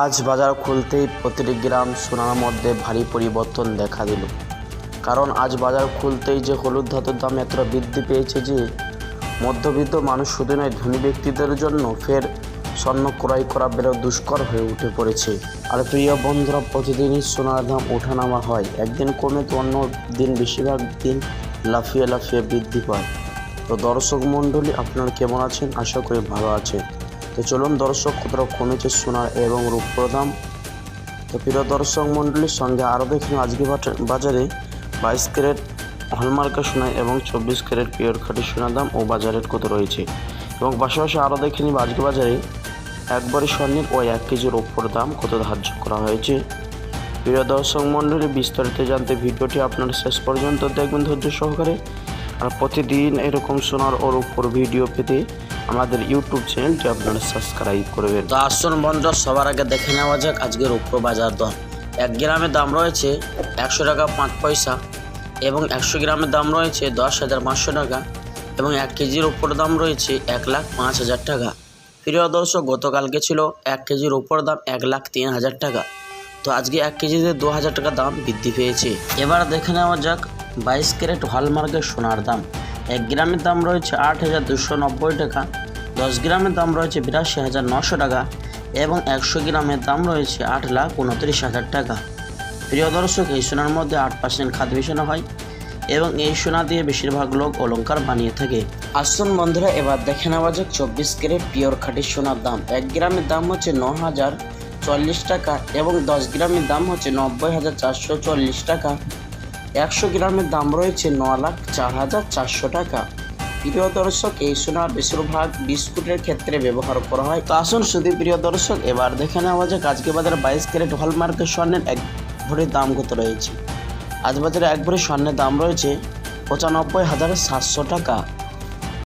আজ বাজার খুলতেই প্রতিটি গ্রাম সোনার মধ্যে ভারী পরিবর্তন দেখা দিল। কারণ আজ বাজার খুলতেই যে হলুদ ধাতুর দাম এতটা বৃদ্ধি পেয়েছে যে মধ্যবিত্ত মানুষ শুধু নয়, ধনী ব্যক্তিদের জন্য ফের স্বর্ণ ক্রয় করা বেরো দুষ্কর হয়ে উঠে পড়েছে। আর প্রিয় বন্ধুরা, প্রতিদিনই সোনার দাম ওঠানামা হয়। একদিন কমে তো অন্য দিন বেশিরভাগ দিন লাফিয়ে লাফিয়ে বৃদ্ধি পায়। তো দর্শক মণ্ডলী, আপনারা কেমন আছেন? আশা করি ভালো আছেন। তো চলুন দর্শক কতটা কমেছে সোনার এবং রূপোর দাম তো প্রিয় দর্শক মণ্ডলীর সঙ্গে আরও দেখুন আজকে বাজারে বাইশ ক্যারেট হলমার্কের সোনা এবং চব্বিশ ক্যারেট পিওর খাঁটি সোনার দাম ও বাজারের কত রয়েছে। এবং পাশাপাশি আরও দেখে নিব আজকে বাজারে একবারে স্বর্ণিক ও এক কেজির ওপর দাম কত ধার্য করা হয়েছে। প্রিয় দর্শক মণ্ডলী, বিস্তারিত জানতে ভিডিওটি আপনারা শেষ পর্যন্ত দেখবেন ধৈর্য সহকারে। আর প্রতিদিন এরকম সোনার ওর উপর ভিডিও পেতে আমাদের ইউটিউব চ্যানেলটি আপনারা সাবস্ক্রাইব করবেন। তো আসুন বন্ধুরা, সবার আগে দেখে নেওয়া যাক আজকের উপর বাজার দর। এক গ্রামের দাম রয়েছে একশো টাকা পাঁচ পয়সা এবং একশো গ্রামের দাম রয়েছে দশ হাজার পাঁচশো টাকা এবং এক কেজির উপর দাম রয়েছে এক লাখ পাঁচ হাজার টাকা। প্রিয় দর্শক, গতকালকে ছিল এক কেজির উপর দাম এক লাখ তিন হাজার টাকা। তো আজকে এক কেজিতে দু হাজার টাকা দাম বৃদ্ধি পেয়েছে। এবার দেখে নেওয়া যাক বাইশ ক্যারেট হলমার্কের সোনার দাম। এক গ্রামের দাম রয়েছে আট হাজার দুশো নব্বই টাকা, দশ গ্রামের দাম রয়েছে বিরাশি হাজার নশো টাকা এবং একশো গ্রামের দাম রয়েছে আট লাখ উনত্রিশ হাজার টাকা। প্রিয় দর্শক, এই সোনার মধ্যে আট পার্সেন্ট খাদ মিশানো হয় এবং এই সোনা দিয়ে বেশিরভাগ লোক অলংকার বানিয়ে থাকে। আসুন বন্ধুরা, এবার দেখে নেওয়া যাক চব্বিশ ক্যারেট পিওর খাঁটি সোনার দাম। এক গ্রামের দাম হচ্ছে ন হাজার চল্লিশ টাকা এবং দশ গ্রামের দাম হচ্ছে নব্বই হাজার চারশো চল্লিশ টাকা। একশো গ্রামের দাম রয়েছে ন লাখ চার হাজার চারশো টাকা। প্রিয় দর্শক, এই সোনা বেশিরভাগ বিস্কুটের ক্ষেত্রে ব্যবহার করা হয়। তো আসুন শুধু প্রিয় দর্শক, এবার দেখে নেওয়া যাক আজকে বাজারে বাইশ ক্যারেট হলমার্কের স্বর্ণের এক ভরির দাম কত রয়েছে। আজ বাজারে এক ভরি স্বর্ণের দাম রয়েছে পঁচানব্বই হাজার সাতশো টাকা।